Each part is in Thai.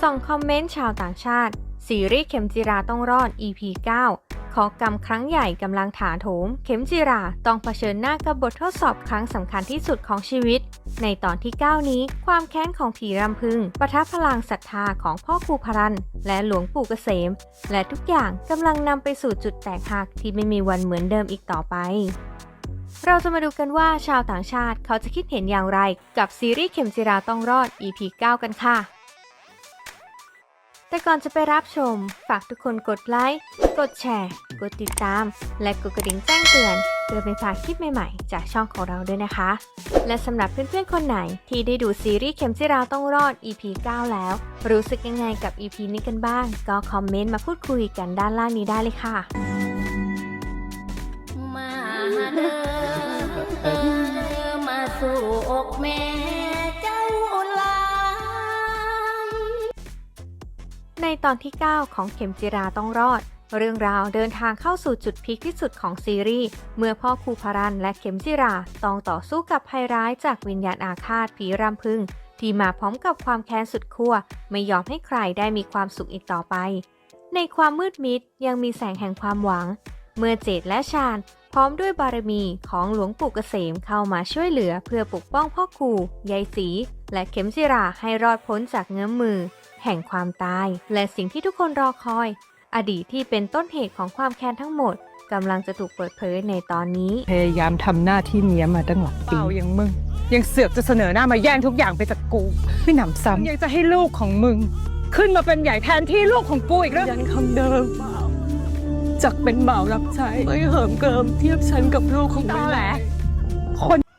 ส่องคอมเมนต์ชาวต่างชาติ ซีรีส์เข็มจิราต้องรอด EP 9 ขอกรรมครั้งใหญ่กำลังถาโถม เข็มจิราต้องเผชิญหน้ากับบททดสอบครั้งสำคัญที่สุดของชีวิต ในตอนที่ 9 นี้ความแค้นของผีรำพึงปะทะพลังศรัทธาของพ่อครูพรัน และหลวงปู่เกษม และทุกอย่างกำลังนำไปสู่จุดแตกหักที่ไม่มีวันเหมือนเดิมอีกต่อไปเราจะมาดูกันว่าชาวต่างชาติเขาจะคิดเห็นอย่างไร กับซีรีส์เข็มจิราต้องรอด EP 9 กันค่ะ แต่ก่อนจะไปรับชม ฝากทุกคนกดไลค์ กดแชร์ กดติดตาม และกดกระดิ่งแจ้งเตือน เพื่อไม่พลาดคลิปใหม่ๆ จากช่องของเราด้วยนะคะ และสำหรับเพื่อนๆคนไหนที่ได้ดูซีรีส์เข็มจิราต้องรอด EP 9 แล้ว รู้สึกยังไงกับ EP นี้กันบ้าง ก็คอมเมนต์มาพูดคุยกันด้านล่างนี้ได้เลยค่ะ มาเด้อมาสู่อกแม่ ในตอนที่ 9 ของเข็มจิราต้องรอด เรื่องราวเดินทางเข้าสู่จุดพีคที่สุดของซีรีส์ เมื่อพ่อครูพารันและเข็มจิราต้องต่อสู้กับภัยร้ายจากวิญญาณอาฆาตผีรำพึง ที่มาพร้อมกับความแค้นสุดขั้วไม่ยอมให้ใครได้มีความสุขอีกต่อไป ในความมืดมิดยังมีแสงแห่งความหวัง เมื่อเจดและชาญพร้อมด้วยบารมีของหลวงปู่เกษมเข้ามาช่วยเหลือเพื่อปกป้องพ่อครูยายศรีและเข็มจิราให้รอดพ้นจากเงื้อมมือ แห่งความตาย และสิ่งที่ทุกคนรอคอย อดีตที่เป็นต้นเหตุของความแค้นทั้งหมดกำลังจะถูกเปิดเผยในตอนนี้ พยายามทำหน้าที่เนี้ยมาตั้งหลายปีเปล่าอย่างมึง ยังเสือกจะเสนอหน้ามาแย่งทุกอย่างไปจากกู ไม่หนำซ้ำยังจะให้ลูกของมึง ขึ้นมาเป็นใหญ่แทนที่ลูกของกูอีกแล้วยันคำเดิมจากเป็นบ่าวรับใช้ไม่เหิมเกิมเทียบฉันกับลูกของมึงแหละคน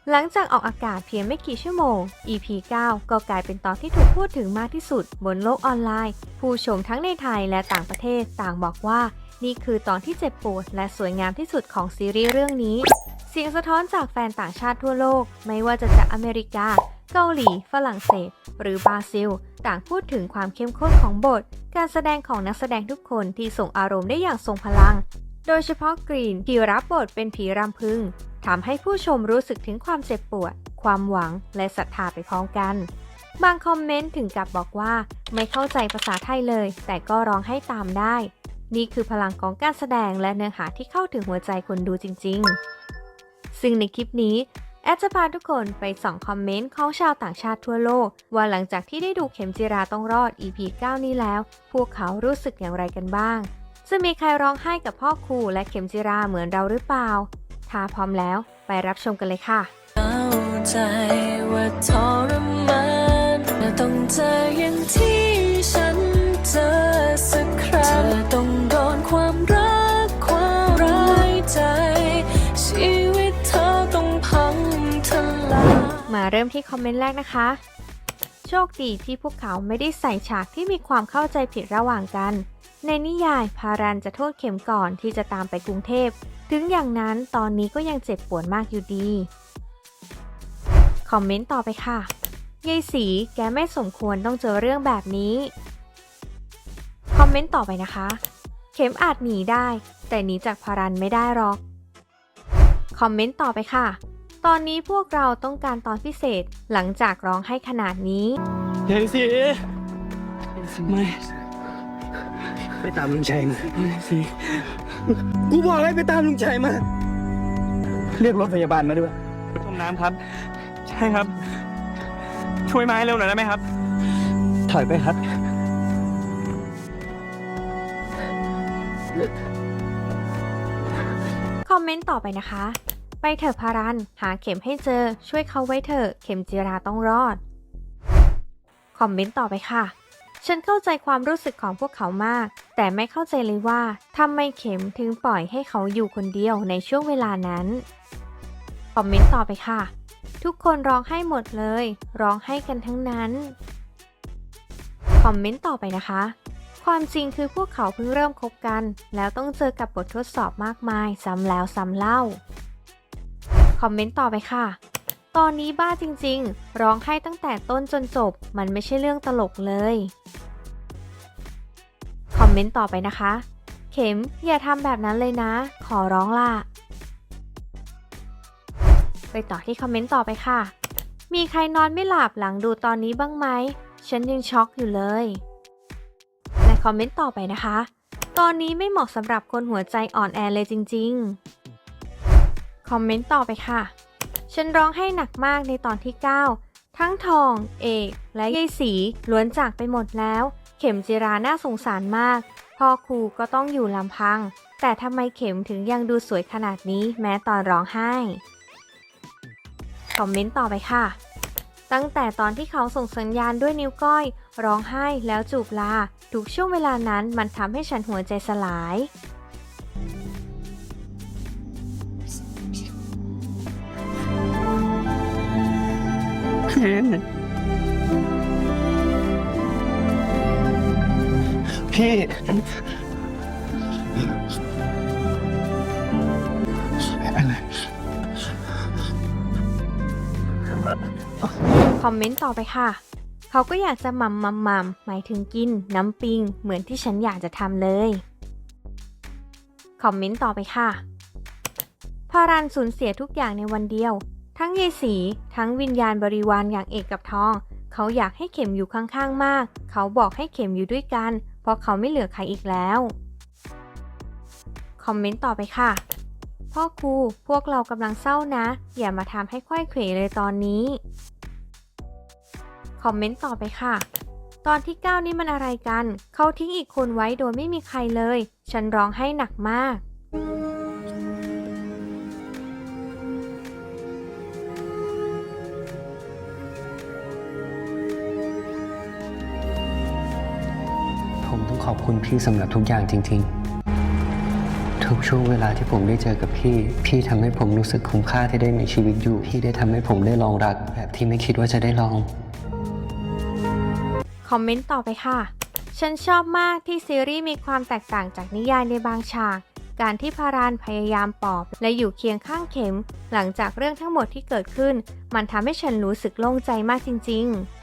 หลังจากออกอากาศเพียงไม่กี่ชั่วโมง EP 9 ก็กลายเป็นตอนที่ถูกพูดถึงมากที่สุด บนโลกออนไลน์ ผู้ชมทั้งในไทยและต่างประเทศต่างบอกว่า นี่คือตอนที่เจ็บปวดและสวยงามที่สุดของซีรีส์เรื่องนี้ เสียงสะท้อนจากแฟนต่างชาติทั่วโลก ไม่ว่าจะจากอเมริกา เกาหลี ฝรั่งเศส หรือบราซิล ต่างพูดถึงความเข้มข้นของบท การแสดงของนักแสดงทุกคนที่ส่งอารมณ์ได้อย่างทรงพลัง โดยเฉพาะกรีนที่รับบทเป็นผีรำพึง ทำให้ผู้ชมรู้สึกถึงความเจ็บปวด ความหวัง และศรัทธาไปพร้อมกัน บางคอมเมนต์ถึงกับบอกว่าไม่เข้าใจภาษาไทยเลย แต่ก็ร้องให้ตามได้ นี่คือพลังของการแสดงและเนื้อหาที่เข้าถึงหัวใจคนดูจริง ๆ ซึ่งในคลิปนี้แอดจะพาทุกคนไปส่องคอมเมนต์ของชาวต่างชาติทั่วโลก ว่าหลังจากที่ได้ดูเข็มจิราต้องรอด EP 9 นี้แล้ว พวกเขารู้สึกอย่างไรกันบ้าง จะมีใครร้องไห้กับพ่อครูและเข็มจิราเหมือนเราหรือเปล่า ถ้าพร้อมแล้วไปรับชมกันเลยค่ะเข้าใจว่าทรมานแต่ต้องเจออย่างที่ฉันเจอสักครั้งเธอต้องโดนความรักความร้ายใจ ชีวิตเธอต้องพังทลายมาเริ่มที่คอมเมนต์แรกนะคะ โชคดีที่พวกเขาไม่ได้ใส่ฉากที่มีความเข้าใจผิดระหว่างกัน ในนิยายพารันจะโทษเข็มก่อนที่จะตามไปกรุงเทพ ถึงอย่างนั้นตอนนี้ก็ยังเจ็บปวดมากอยู่ดี คอมเมนต์ต่อไปค่ะยายสีแกไม่สมควรต้องเจอเรื่องแบบนี้ คอมเมนต์ต่อไปนะคะ เข็มอาจหนีได้ แต่หนีจากพารันไม่ได้หรอก คอมเมนต์ต่อไปค่ะ ตอนนี้พวกเราต้องการตอนพิเศษหลังจากร้องให้ขนาดนี้ยายสีไม่ไปตามลุงชัยมาสิ กูบอกให้ไปตามลุงชัยมา เรียกรถพยาบาลมาด้วยจมน้ำครับ ใช่ครับ ช่วยมาให้เร็วหน่อยได้ไหมครับ ถอยไปครับ คอมเมนต์ต่อไปนะคะ ไปเถอะพารัน หาเข็มให้เจอ ช่วยเขาไว้เถอะ เข็มจิราต้องรอด คอมเมนต์ต่อไปค่ะ ฉันเข้าใจความรู้สึกของพวกเขามาก แต่ไม่เข้าใจเลยว่าทำไมเข็มถึงปล่อยให้เขาอยู่คนเดียวในช่วงเวลานั้น คอมเมนต์ต่อไปค่ะ ทุกคนร้องไห้หมดเลย ร้องไห้กันทั้งนั้น คอมเมนต์ต่อไปนะคะ ความจริงคือพวกเขาเพิ่งเริ่มคบกัน แล้วต้องเจอกับบททดสอบมากมายซ้ำแล้วซ้ำเล่า คอมเมนต์ต่อไปค่ะ ตอนนี้บ้าจริงๆ ร้องไห้ตั้งแต่ต้นจนจบ มันไม่ใช่เรื่องตลกเลย คอมเมนต์ต่อไปนะคะ เข็มอย่าทำแบบนั้นเลยนะ ขอร้องล่ะ ไปต่อที่คอมเมนต์ต่อไปค่ะ มีใครนอนไม่หลับหลังดูตอนนี้บ้างไหม ฉันยังช็อกอยู่เลยคอมเมนต์ต่อไปนะคะ ตอนนี้ไม่เหมาะสำหรับคนหัวใจอ่อนแอเลยจริง ๆ คอมเมนต์ต่อไปค่ะ ฉันร้องให้หนักมากในตอนที่ 9 ทั้งทอง เอก และยายสีล้วนจากไปหมดแล้ว เข็มจิราน่าสงสารมาก พ่อครูก็ต้องอยู่ลำพัง แต่ทำไมเข็มถึงยังดูสวยขนาดนี้แม้ตอนร้องไห้ คอมเมนต์ต่อไปค่ะ ตั้งแต่ตอนที่เขาส่งสัญญาณด้วยนิ้วก้อย ร้องไห้แล้วจูบลา ทุกช่วงเวลานั้นมันทำให้ฉันหัวใจสลาย พี่อะไรคอมเมนต์ต่อไปค่ะ เขาก็อยากจะมัมมัมมัมหมายถึงกินน้ำปิง เหมือนที่ฉันอยากจะทำเลย คอมเมนต์ต่อไปค่ะพารันสูญเสียทุกอย่างในวันเดียว ทั้งเยสีทั้งวิญญาณบริวารอย่างเอกกับทอง เขาอยากให้เข็มอยู่ข้างๆมาก เขาบอกให้เข็มอยู่ด้วยกัน เพราะเขาไม่เหลือใครอีกแล้ว คอมเมนต์ต่อไปค่ะ พ่อครูพวกเรากำลังเศร้านะ อย่ามาทำให้ค่อยเขวเลยตอนนี้ คอมเมนต์ต่อไปค่ะ ตอนที่ 9 นี่มันอะไรกัน เขาทิ้งอีกคนไว้โดยไม่มีใครเลย ฉันร้องให้หนักมาก องขอบคุณพี่สำหรับทุกอย่างจริง ๆ ทุกช่วงเวลาที่ผมได้เจอกับพี่ พี่ทำให้ผมรู้สึกคุ้มค่าที่ได้มีชีวิตอยู่ พี่ได้ทำให้ผมได้ลองรัก แบบที่ไม่คิดว่าจะได้ลอง คอมเมนต์ต่อไปค่ะ ฉันชอบมากที่ซีรีส์มีความแตกต่างจากนิยายในบางฉาก การที่พารานพยายามปอบและอยู่เคียงข้างเข็ม หลังจากเรื่องทั้งหมดที่เกิดขึ้น มันทำให้ฉันรู้สึกโล่งใจมากจริง ๆ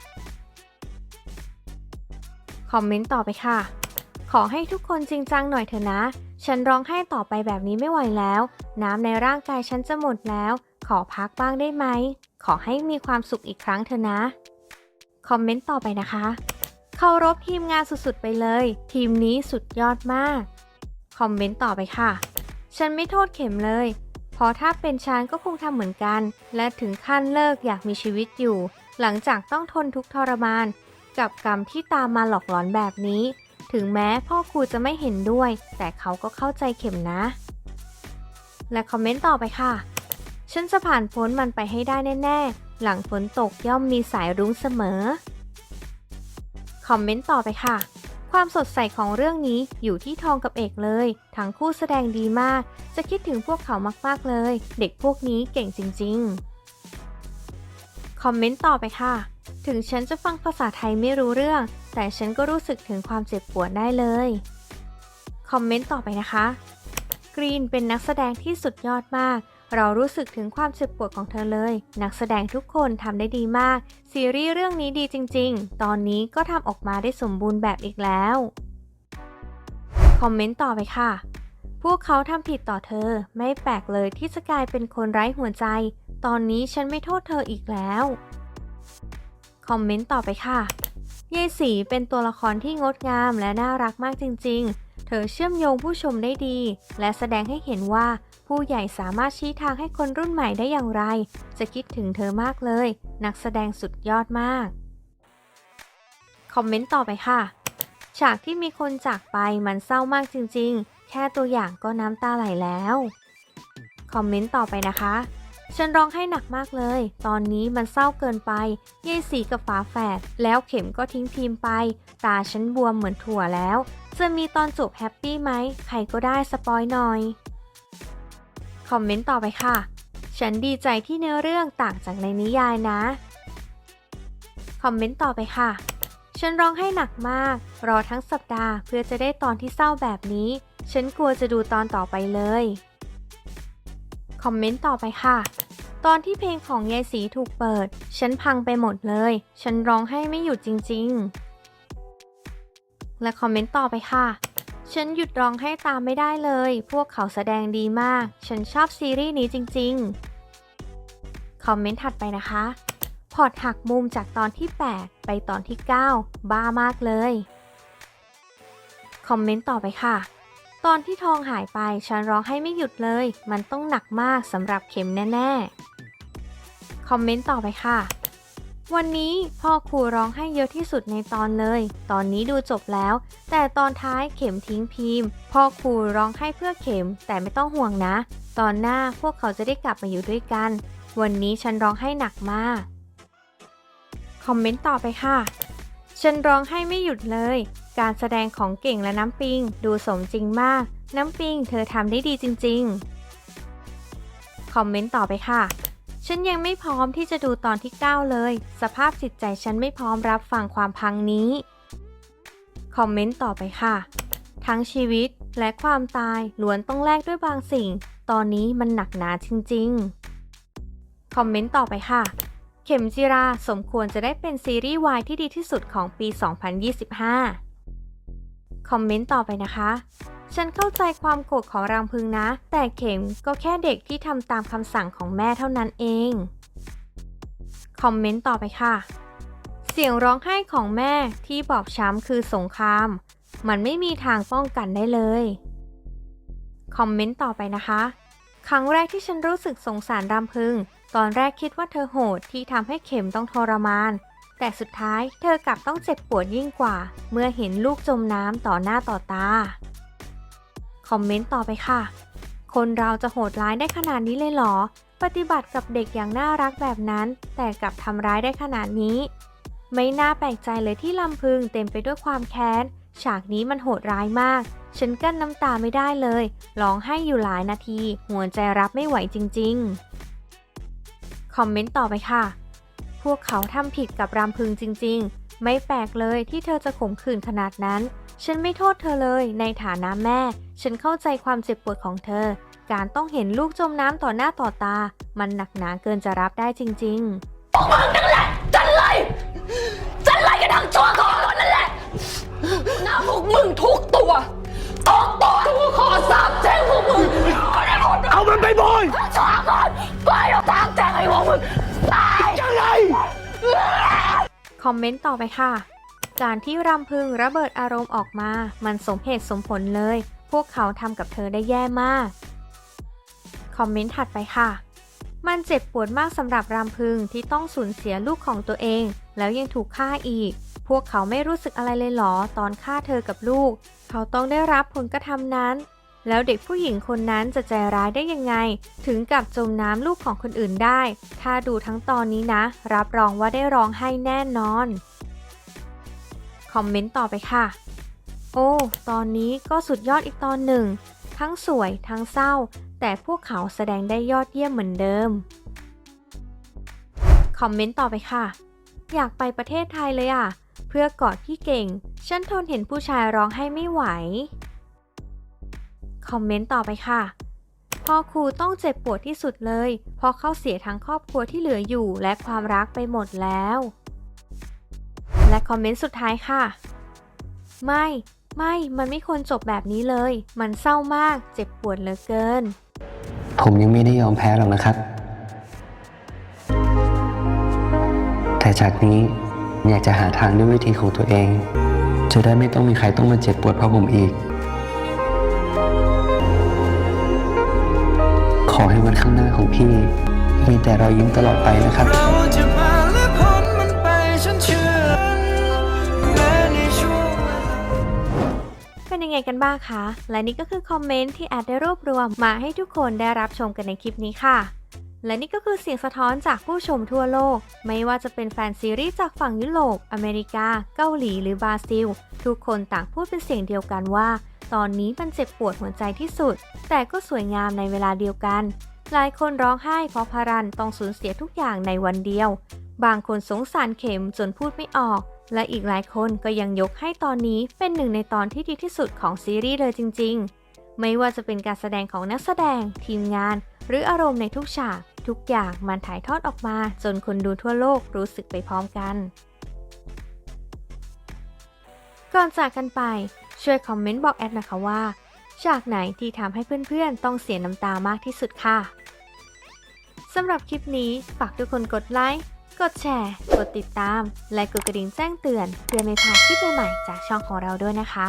คอมเมนต์ต่อไปค่ะ ขอให้ทุกคนจริงจังหน่อยเถอะนะ ฉันร้องไห้ต่อไปแบบนี้ไม่ไหวแล้ว น้ำในร่างกายฉันจะหมดแล้ว ขอพักบ้างได้ไหม ขอให้มีความสุขอีกครั้งเถอะนะ คอมเมนต์ต่อไปนะคะเคารพทีมงานสุดๆไปเลย ทีมนี้สุดยอดมาก คอมเมนต์ต่อไปค่ะ ฉันไม่โทษเข็มเลย เพราะถ้าเป็นฉันก็คงทำเหมือนกัน และถึงขั้นเลิกอยากมีชีวิตอยู่ หลังจากต้องทนทุกทรมาน กับกรรมที่ตามมาหลอกหลอนแบบนี้ ถึงแม้พ่อครูจะไม่เห็นด้วย แต่เขาก็เข้าใจเข็มนะ และคอมเมนต์ต่อไปค่ะ ฉันจะผ่านพ้นมันไปให้ได้แน่ ๆ หลังฝนตกย่อมมีสายรุ้งเสมอ คอมเมนต์ต่อไปค่ะ ความสดใสของเรื่องนี้อยู่ที่ทองกับเอกเลย ทั้งคู่แสดงดีมาก จะคิดถึงพวกเขามากๆเลย เด็กพวกนี้เก่งจริง ๆ คอมเมนต์ต่อไปค่ะ ถึงฉันจะฟังภาษาไทยไม่รู้เรื่อง แต่ฉันก็รู้สึกถึงความเจ็บปวดได้เลย คอมเมนต์ต่อไปนะคะ กรีนเป็นนักแสดงที่สุดยอดมาก เรารู้สึกถึงความเจ็บปวดของเธอเลย นักแสดงทุกคนทำได้ดีมาก ซีรีส์เรื่องนี้ดีจริง ๆ ตอนนี้ก็ทำออกมาได้สมบูรณ์แบบอีกแล้ว คอมเมนต์ต่อไปค่ะ พวกเขาทำผิดต่อเธอ ไม่แปลกเลยที่จะกลายเป็นคนไร้หัวใจ ตอนนี้ฉันไม่โทษเธออีกแล้ว คอมเมนต์ต่อไปค่ะ ยายสีเป็นตัวละครที่งดงามและน่ารักมากจริง ๆ เธอเชื่อมโยงผู้ชมได้ดี และแสดงให้เห็นว่าผู้ใหญ่สามารถชี้ทางให้คนรุ่นใหม่ได้อย่างไร จะคิดถึงเธอมากเลย นักแสดงสุดยอดมาก คอมเมนต์ต่อไปค่ะ ฉากที่มีคนจากไปมันเศร้ามากจริง ๆ แค่ตัวอย่างก็น้ำตาไหลแล้ว คอมเมนต์ต่อไปนะคะ ฉันร้องให้หนักมากเลย ตอนนี้มันเศร้าเกินไป เย่สีกับฝาแฝด แล้วเข็มก็ทิ้งพิมพ์ไป ตาฉันบวมเหมือนถั่วแล้ว จะมีตอนจบแฮปปี้ไหม ใครก็ได้สปอยหน่อย คอมเมนต์ต่อไปค่ะ ฉันดีใจที่เนื้อเรื่องต่างจากในนิยายนะ คอมเมนต์ต่อไปค่ะ ฉันร้องให้หนักมาก รอทั้งสัปดาห์เพื่อจะได้ตอนที่เศร้าแบบนี้ ฉันกลัวจะดูตอนต่อไปเลย คอมเมนต์ต่อไปค่ะ ตอนที่เพลงของยายสีถูกเปิด ฉันพังไปหมดเลย ฉันร้องให้ไม่หยุดจริง ๆ และคอมเมนต์ต่อไปค่ะ ฉันหยุดร้องให้ตามไม่ได้เลย พวกเขาแสดงดีมาก ฉันชอบซีรีส์นี้จริง ๆ คอมเมนต์ถัดไปนะคะ พอร์ตหักมุมจากตอนที่ 8 ไปตอนที่ 9 บ้ามากเลย คอมเมนต์ต่อไปค่ะ ตอนที่ทองหายไปฉันร้องให้ไม่หยุดเลย มันต้องหนักมากสำหรับเข็มแน่ ๆ คอมเมนต์ต่อไปค่ะ วันนี้พ่อครูร้องให้เยอะที่สุดในตอนเลย ตอนนี้ดูจบแล้ว แต่ตอนท้ายเข็มทิ้งพิมพ์ พ่อครูร้องให้เพื่อเข็มแต่ไม่ต้องห่วงนะ ตอนหน้าพวกเขาจะได้กลับมาอยู่ด้วยกัน วันนี้ฉันร้องให้หนักมาก คอมเมนต์ต่อไปค่ะ ฉันร้องให้ไม่หยุดเลย การแสดงของเก่งและน้ำปิง ดูสมจริงมาก น้ำปิงเธอทำได้ดีจริง ๆ คอมเมนต์ต่อไปค่ะ ฉันยังไม่พร้อมที่จะดูตอนที่ 9 เลย สภาพจิตใจฉันไม่พร้อมรับฟังความพังนี้ คอมเมนต์ต่อไปค่ะ ทั้งชีวิตและความตายล้วนต้องแลกด้วยบางสิ่ง ตอนนี้มันหนักหนาจริง ๆ คอมเมนต์ต่อไปค่ะเข็มจิราสมควรจะได้เป็นซีรีส์วายที่ดีที่สุดของปี 2025 คอมเมนต์ต่อไปนะคะ ฉันเข้าใจความโกรธของรังพึงนะ แต่เข็มก็แค่เด็กที่ทำตามคำสั่งของแม่เท่านั้นเอง คอมเมนต์ต่อไปค่ะ เสียงร้องไห้ของแม่ที่บอบช้ำคือสงคราม มันไม่มีทางป้องกันได้เลย คอมเมนต์ต่อไปนะคะ ครั้งแรกที่ฉันรู้สึกสงสารรำพึง ตอนแรกคิดว่าเธอโหดที่ทำให้เข็มต้องทรมาน แต่สุดท้ายเธอกลับต้องเจ็บปวดยิ่งกว่า เมื่อเห็นลูกจมน้ำต่อหน้าต่อตา คอมเมนต์ต่อไปค่ะ คนเราจะโหดร้ายได้ขนาดนี้เลยเหรอ ปฏิบัติกับเด็กอย่างน่ารักแบบนั้น แต่กลับทำร้ายได้ขนาดนี้ ไม่น่าแปลกใจเลยที่ลำพึงเต็มไปด้วยความแค้น ฉากนี้มันโหดร้ายมาก ฉันกั้นน้ำตาไม่ได้เลย ร้องไห้อยู่หลายนาที หัวใจรับไม่ไหวจริง ๆ คอมเมนต์ต่อไปค่ะ พวกเขาทำผิดกับรำพึงจริง ๆ ไม่แปลกเลยที่เธอจะข่มขืนขนาดนั้น ฉันไม่โทษเธอเลยในฐานะแม่ ฉันเข้าใจความเจ็บปวดของเธอ การต้องเห็นลูกจมน้ำต่อหน้าต่อตา มันหนักหนาเกินจะรับได้จริงๆจันไล่จันไล่กันทั้งชั่วขอหมดนั่นแหละหน้าพวกมึงทุกตัวทุกตัวกูขอสาบแช่งพวกมึงก็ได้หมดเอามันไปบอยชั่วก่อนไปเราสาบแช่งให้พวกมึงตายจังไร คอมเมนต์ต่อไปค่ะ การที่รำพึงระเบิดอารมณ์ออกมา มันสมเหตุสมผลเลย พวกเขาทำกับเธอได้แย่มาก คอมเมนต์ถัดไปค่ะ มันเจ็บปวดมากสำหรับรำพึงที่ต้องสูญเสียลูกของตัวเอง แล้วยังถูกฆ่าอีก พวกเขาไม่รู้สึกอะไรเลยเหรอตอนฆ่าเธอกับลูก เขาต้องได้รับผลกระทำนั้น แล้วเด็กผู้หญิงคนนั้นจะใจร้ายได้ยังไง ถึงกับจมน้ำลูกของคนอื่นได้ ถ้าดูทั้งตอนนี้นะ รับรองว่าได้ร้องไห้แน่นอน คอมเมนต์ต่อไปค่ะ โอ้ ตอนนี้ก็สุดยอดอีกตอนหนึ่ง ทั้งสวยทั้งเศร้า แต่พวกเขาแสดงได้ยอดเยี่ยมเหมือนเดิม คอมเมนต์ต่อไปค่ะ อยากไปประเทศไทยเลยอะ เพื่อกอดพี่เก่ง ฉันทนเห็นผู้ชายร้องให้ไม่ไหว คอมเมนต์ต่อไปค่ะพ่อครูต้องเจ็บปวดที่สุดเลย เพราะเขาเสียทั้งครอบครัวที่เหลืออยู่และความรักไปหมดแล้ว และคอมเมนต์สุดท้ายค่ะ ไม่ ไม่ มันไม่ควรจบแบบนี้เลย มันเศร้ามาก เจ็บปวดเหลือเกิน ผมยังไม่ได้ยอมแพ้หรอกนะครับ แต่จากนี้อยากจะหาทางด้วยวิธีของตัวเอง จะได้ไม่ต้องมีใครต้องมาเจ็บปวดเพราะผมอีก อให้วันข้างหน้าของพี่ มีแต่รอยยิ้มตลอดไปนะครับ เป็นยังไงกันบ้างคะ และนี่ก็คือคอมเมนต์ที่แอดได้รวบรวมมาให้ทุกคนได้รับชมกันในคลิปนี้ค่ะ และนี่ก็คือเสียงสะท้อนจากผู้ชมทั่วโลก ไม่ว่าจะเป็นแฟนซีรีส์จากฝั่งยุโรป อเมริกา เกาหลี หรือบราซิล ทุกคนต่างพูดเป็นเสียงเดียวกันว่า ตอนนี้มันเจ็บปวดหัวใจที่สุด แต่ก็สวยงามในเวลาเดียวกัน หลายคนร้องไห้เพราะพารันต้องสูญเสียทุกอย่างในวันเดียว บางคนสงสารเข็มจนพูดไม่ออก และอีกหลายคนก็ยังยกให้ตอนนี้เป็นหนึ่งในตอนที่ดีที่สุดของซีรีส์เลยจริง ๆ ไม่ว่าจะเป็นการแสดงของนักแสดง ทีมงาน หรืออารมณ์ในทุกฉากทุกอย่างมันถ่ายทอดออกมา จนคนดูทั่วโลกรู้สึกไปพร้อมกัน ก่อนจากกันไป ช่วยคอมเมนต์บอกแอดนะคะว่าฉากไหนที่ทำให้เพื่อนๆ ต้องเสียน้ำตามากที่สุดค่ะสำหรับคลิปนี้ฝากทุกคนกดไลค์ กดแชร์ กดติดตาม และกดกระดิ่งแจ้งเตือนเพื่อไม่พลาดคลิปใหม่ๆจากช่องของเราด้วยนะคะ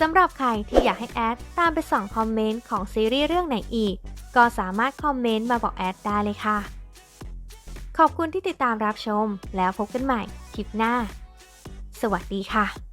สสำหรับใครที่อยากให้แอดตามไปส่องคอมเมนต์ของซีรีส์เรื่องไหนอีก ก็สามารถคอมเมนต์มาบอกแอดได้เลยค่ะ ขอบคุณที่ติดตามรับชมแล้วพบกันใหม่คลิปหน้า สวัสดีค่ะ